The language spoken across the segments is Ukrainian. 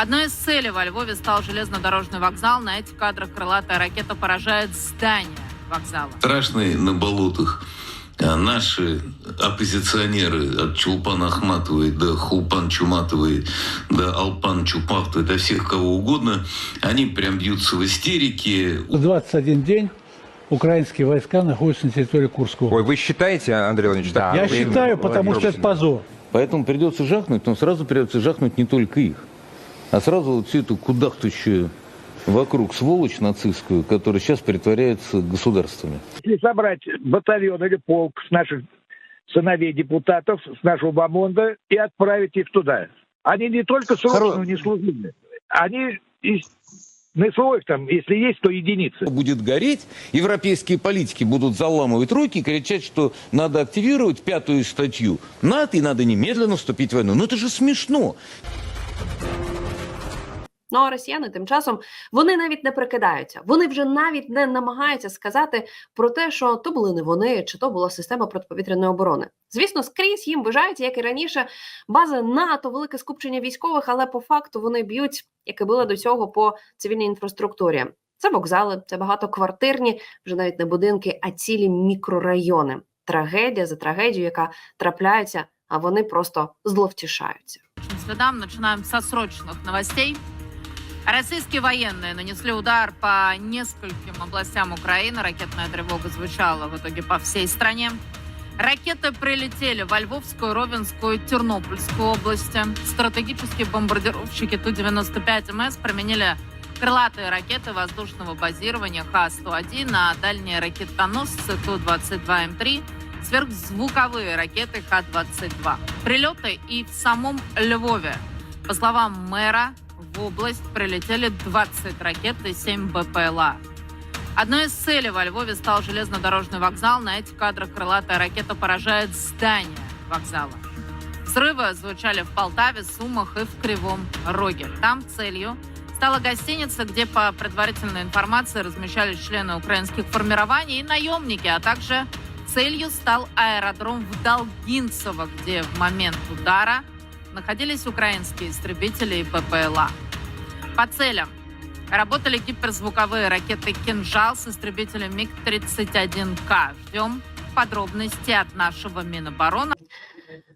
Одной из целей во Львове стал железнодорожный вокзал. На этих кадрах крылатая ракета поражает здание вокзала. страшный на болотах. А наши оппозиционеры от Чулпана Ахматовой до Хулпан Чуматовой до Алпан Чупахты, до всех кого угодно, они прям бьются в истерике. 21 день украинские войска находятся на территории Курского. Ой, вы считаете, Андрей Владимирович? так? Я Вы- считаю, потому что это позор. Поэтому придется жахнуть, но сразу придется жахнуть не только их, а сразу вот всю эту кудахтущую вокруг сволочь нацистскую, которая сейчас притворяется государствами. Если собрать батальон или полк с наших сыновей депутатов, с нашего бомонда и отправить их туда. Они не только срочно не служили, они из НСО их там, если есть, то единицы. Будет гореть, европейские политики будут заламывать руки и кричать, что надо активировать пятую статью НАТО и надо немедленно вступить в войну. Ну это же смешно. Ну а росіяни тим часом вони навіть не прикидаються. Вони вже навіть не намагаються сказати про те, що то були не вони, чи то була система протиповітряної оборони. Звісно, скрізь їм вважають, як і раніше, бази НАТО, велике скупчення військових, але по факту вони б'ють, як і били до цього по цивільній інфраструктурі. Це вокзали, це багатоквартирні, вже навіть не будинки, а цілі мікрорайони. Трагедія за трагедією, яка трапляється, а вони просто зловтішаються. По следам начинаем со срочных новостей. Российские военные нанесли удар по нескольким областям Украины. Ракетная тревога звучала в итоге по всей стране. Ракеты прилетели во Львовскую, Ровенскую, Тернопольскую области. Стратегические бомбардировщики Ту-95МС применили крылатые ракеты воздушного базирования Х-101 на дальние ракетоносцы Ту-22М3, сверхзвуковые ракеты Х-22. Прилеты и в самом Львове. По словам мэра, в область прилетели 20 ракет и 7 БПЛА. Одной из целей во Львове стал железнодорожный вокзал. На этих кадрах крылатая ракета поражает здание вокзала. Взрывы звучали в Полтаве, Сумах и в Кривом Роге. Там целью стала гостиница, где по предварительной информации размещались члены украинских формирований и наемники, а также целью стал аэродром в Долгинцево, где в момент удара находились украинские истребители и ППЛА. По целям работали гиперзвуковые ракеты «Кинжал» с истребителем МиГ-31К. Ждем подробностей от нашего Минобороны.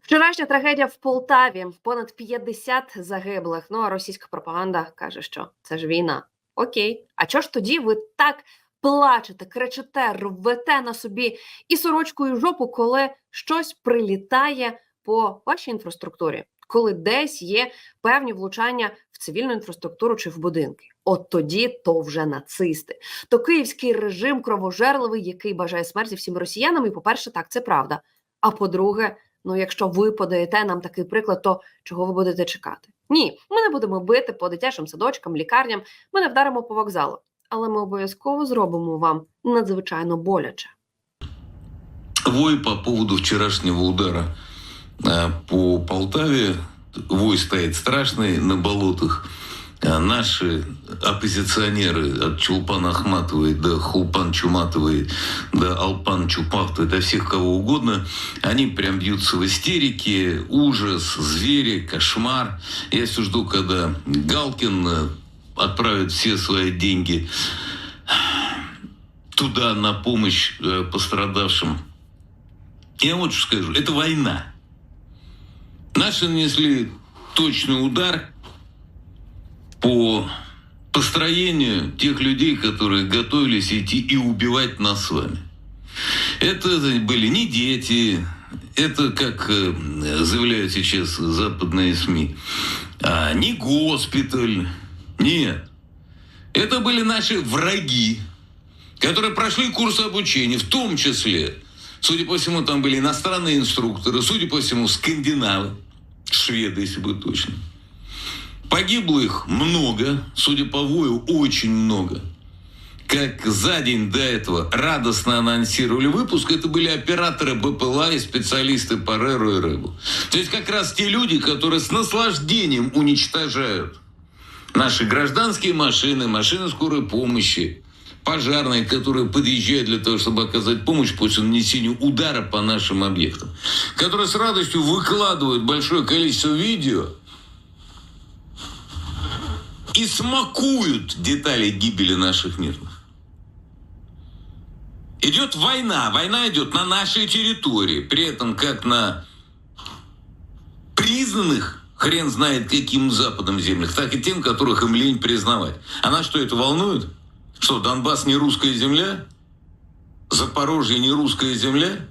Вчорашня трагедія в Полтаві понад 50 загиблих. Ну а російська пропаганда каже, що це ж війна. Окей, а чого ж тоді ви так плачете, кричите, рвете на собі і сорочку, і жопу, коли щось прилітає по вашій інфраструктурі, Коли десь є певні влучання в цивільну інфраструктуру чи в будинки? От тоді то вже нацисти. То київський режим кровожерливий, який бажає смерті всім росіянам. І, по-перше, так це правда. А по-друге, Ну, якщо ви подаєте нам такий приклад, то чого ви будете чекати? Ні, ми не будемо бити по дитячим садочкам, лікарням, ми не вдаримо по вокзалу, але ми обов'язково зробимо вам надзвичайно боляче. Вой по поводу вчерашнего удара по Полтаве. Вой стоит страшный на болотах. А Наши оппозиционеры от Чулпана Ахматовой до Хулпан Чуматовой до Алпан Чупахты, до всех кого угодно, они прям бьются в истерике, ужас, звери, кошмар. Я все жду, когда Галкин э, отправит все свои деньги туда на помощь э, пострадавшим. Я вот что скажу, это война. Наши нанесли точный удар по построению тех людей, которые готовились идти и убивать нас с вами. Это были не дети, это, как э, заявляют сейчас западные СМИ, а, не госпиталь, нет. Это были наши враги, которые прошли курс обучения, в том числе, судя по всему, там были иностранные инструкторы, судя по всему, скандинавы, шведы, если быть точным. Погибло их много, судя по вою, очень много. Как за день до этого радостно анонсировали выпуск, это были операторы БПЛА и специалисты по РЭРу и РЭБу. То есть как раз те люди, которые с наслаждением уничтожают наши гражданские машины, машины скорой помощи, пожарные, которые подъезжают для того, чтобы оказать помощь после нанесения удара по нашим объектам, которые с радостью выкладывают большое количество видео и смакуют детали гибели наших мирных. Идет война. Война идет на нашей территории. При этом как на признанных, хрен знает каким Западом землях, так и тем, которых им лень признавать. А нас что, это волнует? Что, Донбасс не русская земля? Запорожье не русская земля?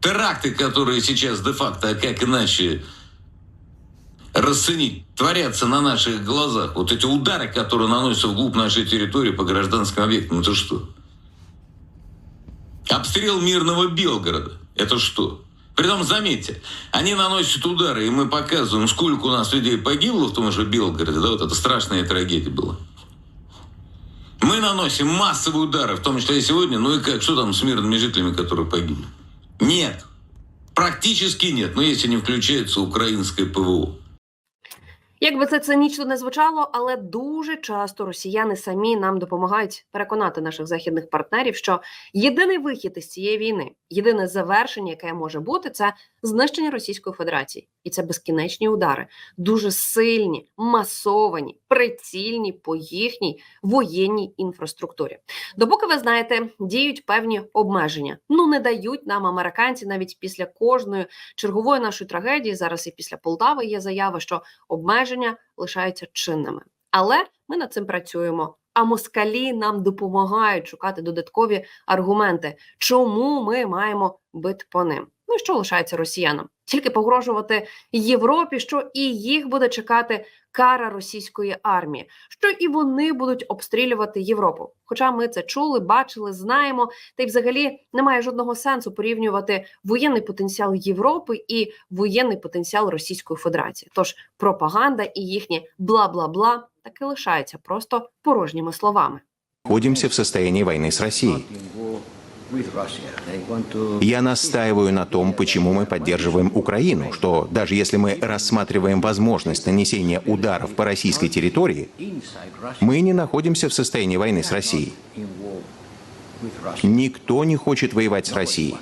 Теракты, которые сейчас де-факто, а как иначе расценить, творятся на наших глазах. Вот эти удары, которые наносятся вглубь нашей территории по гражданским объектам, это что? Обстрел мирного Белгорода. Это что? Притом, заметьте, они наносят удары, и мы показываем, сколько у нас людей погибло в том же Белгороде. Да, вот это страшная трагедия была. Мы наносим массовые удары, в том числе и сегодня. Ну и как, что там с мирными жителями, которые погибли? Нет. Практически нет. Но если не включается украинское ПВО. Як би це цинічно не звучало, але дуже часто росіяни самі нам допомагають переконати наших західних партнерів, що єдиний вихід із цієї війни, єдине завершення, яке може бути, це знищення Російської Федерації, і це безкінечні удари, дуже сильні, масовані, прицільні по їхній воєнній інфраструктурі. Допоки ви знаєте, діють певні обмеження. Ну не дають нам американці навіть після кожної чергової нашої трагедії. Зараз і після Полтави є заява, що обмеження лишаються чинними. Але ми над цим працюємо. А москалі нам допомагають шукати додаткові аргументи, чому ми маємо бити по ним. Ну і що лишається росіянам? Тільки погрожувати Європі, що і їх буде чекати кара російської армії, що і вони будуть обстрілювати Європу. Хоча ми це чули, бачили, знаємо, та й взагалі немає жодного сенсу порівнювати воєнний потенціал Європи і воєнний потенціал Російської Федерації. Тож пропаганда і їхнє бла-бла-бла таки лишаються просто порожніми словами. находимся в состоянии войны с Россией. Я настаиваю на том, почему мы поддерживаем Украину, что даже если мы рассматриваем возможность нанесения ударов по российской территории, мы не находимся в состоянии войны с Россией. Никто не хочет воевать с Россией.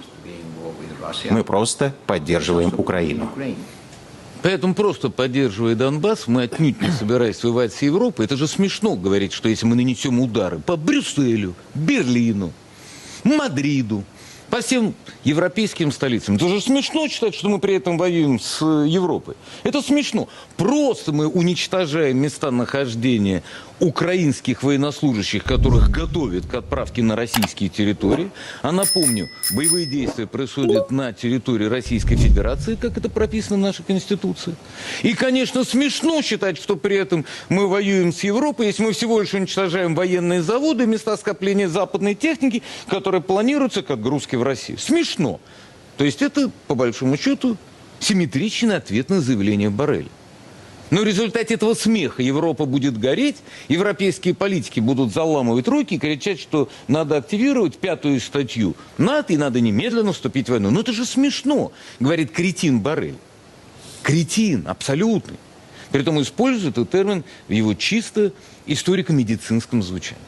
Мы просто поддерживаем Украину. Поэтому просто поддерживая Донбасс, мы отнюдь не собираясь воевать с Европой. Это же смешно говорить, что если мы нанесем удары по Брюсселю, Берлину, Madrido, по всем европейским столицам. Это же смешно считать, что мы при этом воюем с э, Европой. Это смешно. Просто мы уничтожаем места нахождения украинских военнослужащих, которых готовят к отправке на российские территории. А напомню, боевые действия происходят на территории Российской Федерации, как это прописано в нашей Конституции. И, конечно, смешно считать, что при этом мы воюем с Европой, если мы всего лишь уничтожаем военные заводы, места скопления западной техники, которые планируются как грузки в Россию. Смешно. То есть это, по большому счету, симметричный ответ на заявление Барреля. Но в результате этого смеха Европа будет гореть, европейские политики будут заламывать руки и кричать, что надо активировать пятую статью НАТО и надо немедленно вступить в войну. Но это же смешно, говорит кретин Барель. Кретин, абсолютный. Притом использует этот термин в его чисто историко-медицинском звучании.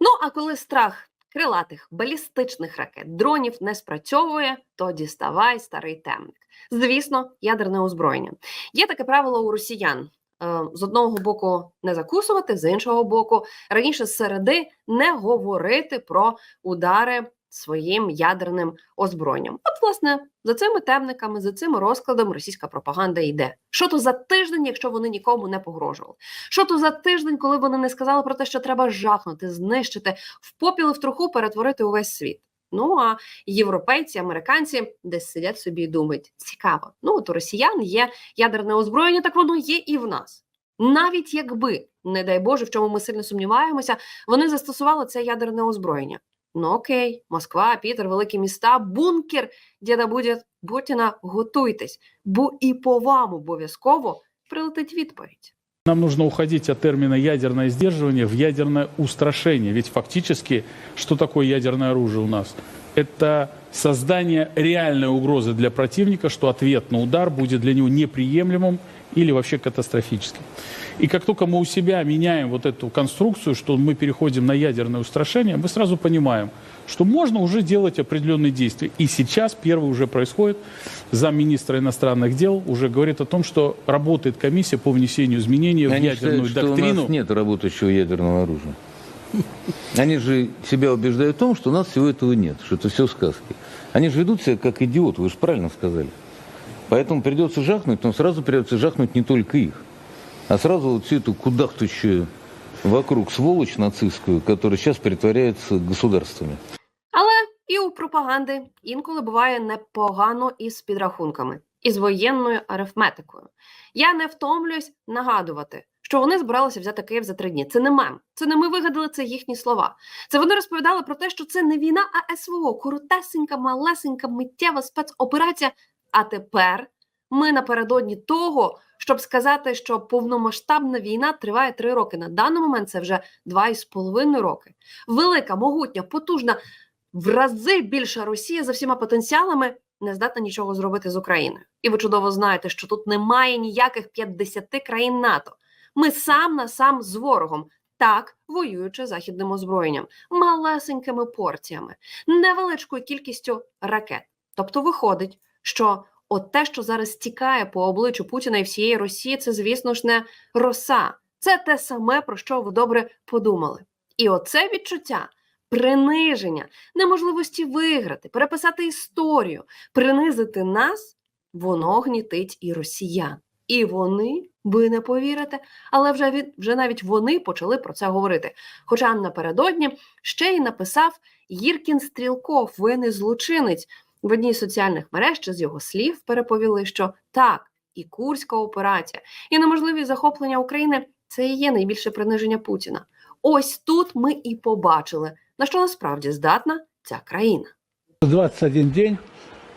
Ну а коли страх крилатих балістичних ракет дронів не спрацьовує, то діставай старий темник. Звісно, ядерне озброєння. Є таке правило у росіян. е, З одного боку не закусувати, з іншого боку, раніше середи не говорити про удари своїм ядерним озброєнням. От, власне, за цими темниками, за цим розкладом російська пропаганда йде. Що то за тиждень, якщо вони нікому не погрожували? Що то за тиждень, коли вони не сказали про те, що треба жахнути, знищити, в попіл і в труху перетворити увесь світ? Ну а європейці, американці десь сидять собі і думають: цікаво. Ну от у росіян є ядерне озброєння, так воно є і в нас. Навіть якби, не дай Боже, в чому ми сильно сумніваємося, вони застосували це ядерне озброєння. Ну окей, Москва, Пітер, великі міста, бункер діда буде Путіна, готуйтесь, бо і по вам обов'язково прилетить відповідь. Нам нужно уходить от термина ядерное сдерживание в ядерное устрашение. Ведь фактически, что такое ядерное оружие у нас? Это создание реальной угрозы для противника, что ответ на удар будет для него неприемлемым или вообще катастрофическим. И как только мы у себя меняем вот эту конструкцию, что мы переходим на ядерное устрашение, мы сразу понимаем, что можно уже делать определенные действия. И сейчас первый уже происходит. Замминистра иностранных дел уже говорит о том, что работает комиссия по внесению изменений в Они ядерную считают, что у доктрину. нас нет работающего ядерного оружия. Они же себя убеждают в том, что у нас всего этого нет, что это все сказки. Они же ведут себя как идиоты, вы же правильно сказали. Поэтому придется жахнуть, но сразу придется жахнуть не только их, а сразу вот всю эту кудахтущую вокруг сволочь нацистскую, которая сейчас притворяется государствами. Але і у пропаганди інколи буває непогано із підрахунками, із воєнною арифметикою. Я не втомлююсь нагадувати, що вони збиралися взяти Київ за три дні. Це не мем, це не ми вигадали, це їхні слова. Це вони розповідали про те, що це не війна, а СВО, коротесенька, малесенька, миттєва спецоперація. А тепер ми напередодні того, щоб сказати, що повномасштабна війна триває три роки. На даний момент це вже два із половиною роки. Велика, могутня, потужна, в рази більша Росія за всіма потенціалами не здатна нічого зробити з Україною. І ви чудово знаєте, що тут немає ніяких 50 країн НАТО. Ми сам на сам з ворогом, так воюючи західним озброєнням, малесенькими порціями, невеличкою кількістю ракет. Тобто виходить, що от те, що зараз тікає по обличчю Путіна і всієї Росії, це, звісно ж, не роса. Це те саме, про що ви добре подумали. І оце відчуття приниження, неможливості виграти, переписати історію, принизити нас, воно гнітить і росіян. І вони, ви не повірите, але вже від вже навіть вони почали про це говорити. Хоча напередодні ще й написав Гіркін Стрілков, ви не злочинець. В одній з соціальних мереж чи з його слів переповіли, що так, і Курська операція, і неможливість захоплення України це і є найбільше приниження Путіна. Ось тут ми і побачили, на що насправді здатна ця країна. 21 день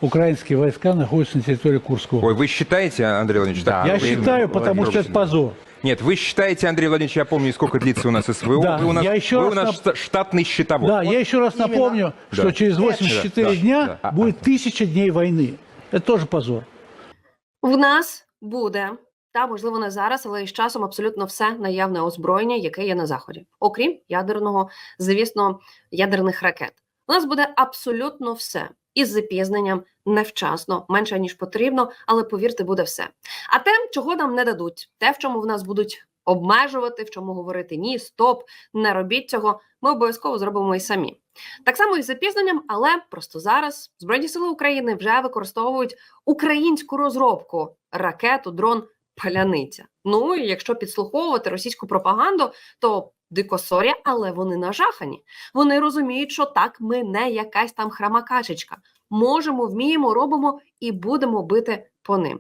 украинские войска находятся на территории Курского. Ой, вы считаете, Андрей Владимирович, так? я Вы- считаю, потому что это позор. Нет, вы считаете, Андрей Владимирович, я помню, сколько длится у нас СВО. Да, вы у нас, я еще вы раз у нас нап- шта- штатный счетовод. Да, я еще раз напомню, Да. что через 84 Да, дня да. будет тысяча дней войны. Это тоже позор. В нас буде та можливо не зараз, але і з часом абсолютно все наявне озброєння, яке є на заході, окрім ядерного, звісно, ядерних ракет. У нас буде абсолютно все із запізненням, невчасно, менше ніж потрібно, але повірте, буде все. А те, чого нам не дадуть, те, в чому в нас будуть обмежувати, в чому говорити ні, стоп, не робіть цього, ми обов'язково зробимо і самі. Так само і з запізненням, але просто зараз Збройні сили України вже використовують українську розробку ракету, дрон паляниця. Ну і якщо підслуховувати російську пропаганду, то дико сорі, але вони нажахані. Вони розуміють, що так ми не якась там храмакачечка. Можемо, вміємо, робимо і будемо бити по ним.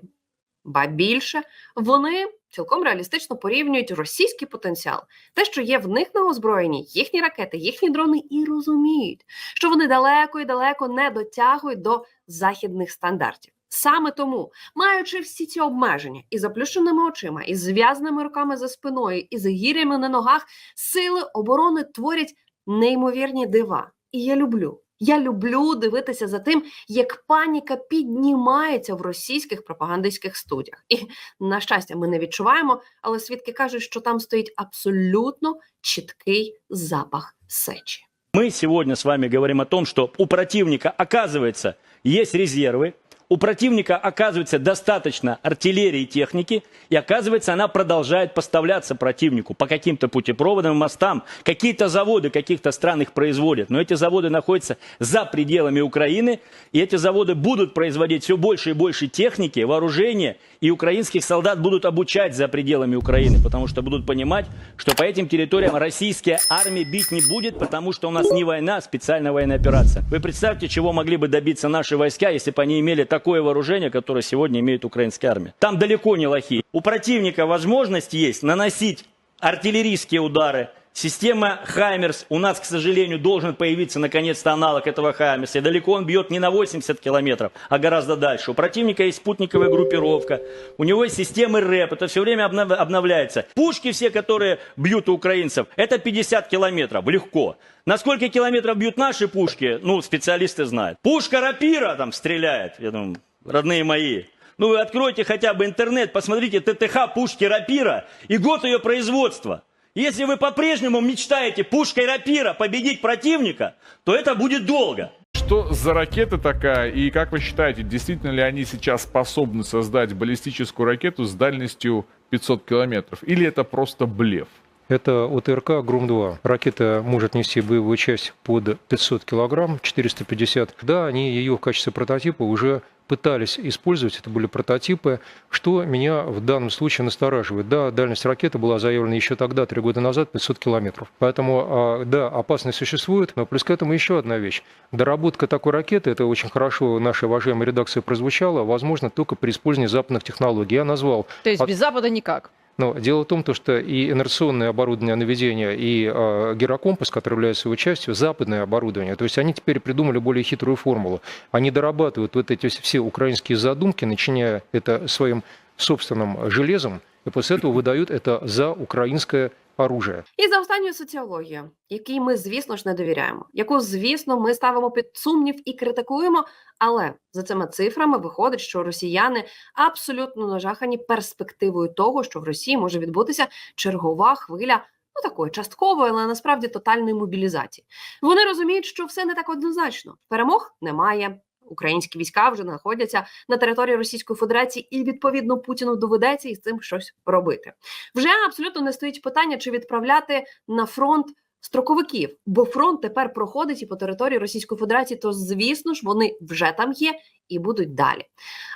Ба більше вони цілком реалістично порівнюють російський потенціал, те, що є в них на озброєнні, їхні ракети, їхні дрони, і розуміють, що вони далеко і далеко не дотягують до західних стандартів. Саме тому, маючи всі ці обмеження і заплющеними очима, і зв'язаними руками за спиною, і з гірями на ногах, сили оборони творять неймовірні дива. І я люблю. Я люблю дивитися за тим, як паніка піднімається в російських пропагандистських студіях. І на щастя, ми не відчуваємо, але свідки кажуть, що там стоїть абсолютно чіткий запах сечі. Мы сегодня с вами говорим о том, что у противника, оказывается, есть резервы, У противника, оказывается, достаточно артиллерии и техники, и, оказывается, она продолжает поставляться противнику по каким-то путепроводам мостам. Какие-то заводы каких-то стран их производят, но эти заводы находятся за пределами Украины, и эти заводы будут производить все больше и больше техники, вооружения, и украинских солдат будут обучать за пределами Украины, потому что будут понимать, что по этим территориям российская армия бить не будет, потому что у нас не война, а специальная военная операция. Вы представьте, чего могли бы добиться наши войска, если бы они имели такое вооружение, которое сегодня имеет украинская армия. Там далеко не лохи. У противника возможность есть наносить артиллерийские удары, Система Хаймерс, у нас, к сожалению, должен появиться наконец-то аналог этого Хаймерса. И далеко он бьет не на 80 километров, а гораздо дальше. У противника есть спутниковая группировка, у него есть системы РЭП, это все время обнов- обновляется. Пушки все, которые бьют у украинцев, это 50 километров, легко. На сколько километров бьют наши пушки, ну, специалисты знают. Пушка рапира там стреляет, я думаю, родные мои. Ну вы откройте хотя бы интернет, посмотрите ТТХ пушки Рапира и год ее производства. Если вы по-прежнему мечтаете пушкой Рапира победить противника, то это будет долго. Что за ракета такая, и как вы считаете, действительно ли они сейчас способны создать баллистическую ракету с дальностью 500 километров, или это просто блеф? Это ОТРК «Гром-2». Ракета может нести боевую часть под 500 килограмм, 450. Да, они ее в качестве прототипа уже пытались использовать, это были прототипы, что меня в данном случае настораживает. Да, дальность ракеты была заявлена еще тогда, три года назад, 500 километров. Поэтому, а, да, опасность существует, но плюс к этому еще одна вещь. Доработка такой ракеты, это очень хорошо в нашей уважаемой редакции прозвучало, возможно только при использовании западных технологий. Я назвал То есть от- без Запада никак. но дело в том, то, что и инерционное оборудование наведения, и э, гирокомпас, который является его частью, западное оборудование. То есть они теперь придумали более хитрую формулу. Они дорабатывают вот эти все украинские задумки, начиная это своим собственным железом, і після этого видають це за українське оружие. І за останньою соціологією, якій ми, звісно ж, не довіряємо, яку, звісно, ми ставимо під сумнів і критикуємо. Але за цими цифрами виходить, що росіяни абсолютно нажахані перспективою того, що в Росії може відбутися чергова хвиля. Ну, такої часткової, але насправді тотальної мобілізації. Вони розуміють, що все не так однозначно. Перемог немає. Українські війська вже знаходяться на території Російської Федерації, і відповідно Путіну доведеться із цим щось робити. Вже абсолютно не стоїть питання, чи відправляти на фронт строковиків, бо фронт тепер проходить і по території Російської Федерації, то звісно ж вони вже там є і будуть далі.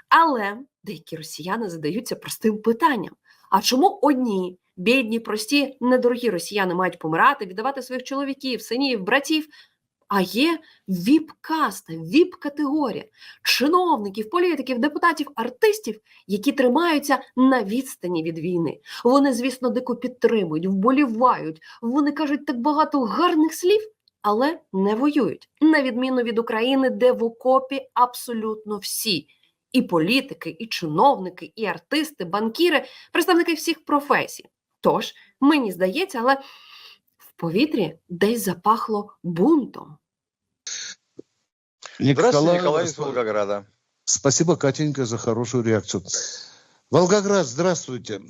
Але деякі росіяни задаються простим питанням: а чому одні бідні, прості, недорогі росіяни мають помирати, віддавати своїх чоловіків, синів, братів? А є віп-каста, віп-категорія чиновників, політиків, депутатів, артистів, які тримаються на відстані від війни. Вони, звісно, дико підтримують, вболівають. Вони кажуть так багато гарних слів, але не воюють. На відміну від України, де в окопі абсолютно всі. І політики, і чиновники, і артисти, банкіри, представники всіх професій. Тож, мені здається, але в повітрі десь запахло бунтом. Здравствуйте, Николай из Волгограда. Спасибо, Катенька, за хорошую реакцию. Волгоград, здравствуйте.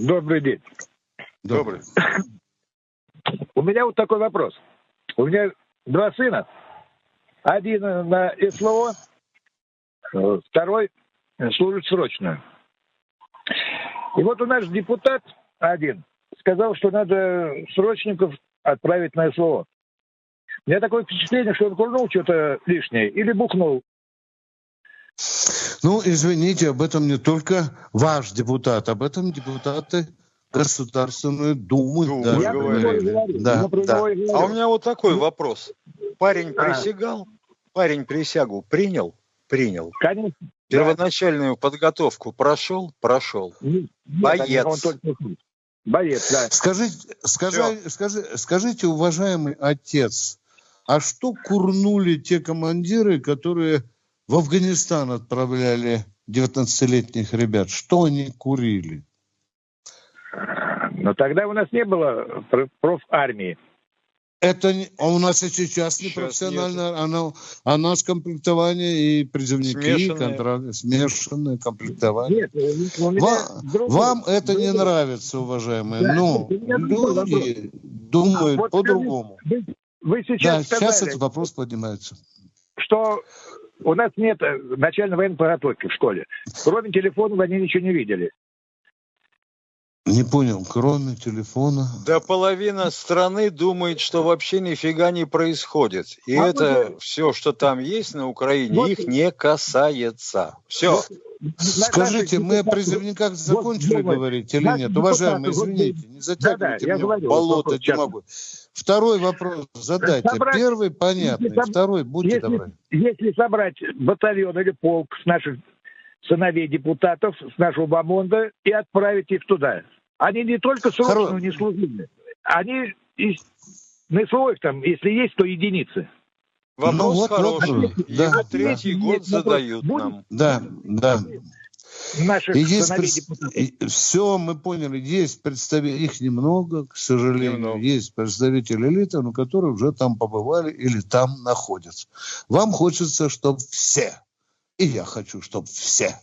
Добрый день. Добрый. У меня вот такой вопрос. У меня два сына. Один на СВО, э, второй служит срочно. И вот у нас депутат один сказал, что надо срочников отправить на СВО. У меня такое впечатление, что он курнул что-то лишнее или бухнул. Ну, извините, об этом не только ваш депутат, об этом депутаты Государственной Думы. Думы даже Я говорю. Да, да. А у меня вот такой вопрос. Парень А. присягал, парень присягу принял, принял. Конечно. Первоначальную подготовку прошел, прошел. Нет, Боец. он только. Боец, да. Скажите, скажи, скажи, скажите, уважаемый отец, а что курнули те командиры, которые в Афганистан отправляли 19-летних ребят? Что они курили? Но тогда у нас не было пр- профармии. Это не- а у нас и сейчас Сейчас непрофессионально, оно, а у нас комплектование и призывники, и Смешанное. контракт, смешанное комплектование. Нет, у меня Ва- другой- вам это не другой. нравится, уважаемые, Да, но люди думают А вот по-другому. Вы, вы Да, сейчас сейчас сказали, этот вопрос поднимается. что у нас нет начальной военной подготовки в школе. Кроме телефонов они ничего не видели. Не понял, кроме телефона. Да половина страны думает, что вообще нифига не происходит. И А это вот- все, что там есть на Украине, Вот- их не касается. Все. Скажите, мы о призывниках вот закончили думаю, говорить или нет? Уважаемые, депутаты, вот извините, не затягивайте я меня в говорю, болото, вот не сейчас. могу. Второй вопрос задайте. Собрать- Первый понятный, Если второй будьте если, добры. если собрать батальон или полк с наших сыновей депутатов, с нашего бомонда, и отправить их туда. Они не только срочно Хоро- не служили, они из, на СВО их там, если есть, то единицы. Вопрос Ну вот, вот, хороший. да, Его да. третий Нет, год вопрос. задают Будет? нам. Да, да. Наших И есть сыновей пред- депутатов. и все, мы поняли, есть представители, их немного, к сожалению, Немного. есть представители элиты, но которые уже там побывали или там находятся. Вам хочется, чтобы все, и я хочу, чтобы все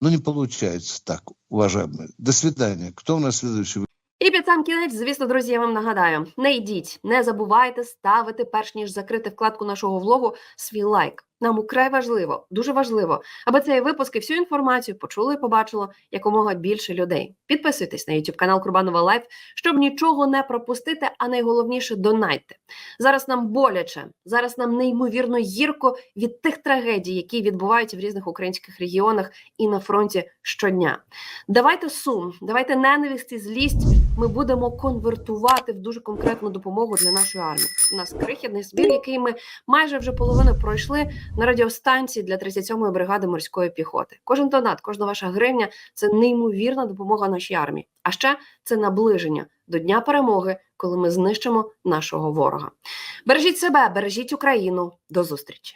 Ну, не получается так, уважаемые. До свидания. Кто у нас следующий? І під сам кінець, звісно, друзі, я вам нагадаю: не йдіть, не забувайте ставити, перш ніж закрити вкладку нашого влогу, свій лайк. Нам украй важливо, дуже важливо, аби цей випуск і всю інформацію почуло і побачило якомога більше людей. Підписуйтесь на YouTube канал Курбанова Лайф, щоб нічого не пропустити, а найголовніше донайте. Зараз нам боляче, зараз нам неймовірно гірко від тих трагедій, які відбуваються в різних українських регіонах і на фронті щодня. Давайте сум, давайте ненависть і злість. Ми будемо конвертувати в дуже конкретну допомогу для нашої армії. У нас крихітний збір, який ми майже вже половину пройшли на радіостанції для 37-ї бригади морської піхоти. Кожен донат, кожна ваша гривня це неймовірна допомога нашій армії. А ще це наближення до дня перемоги, коли ми знищимо нашого ворога. Бережіть себе, бережіть Україну. До зустрічі.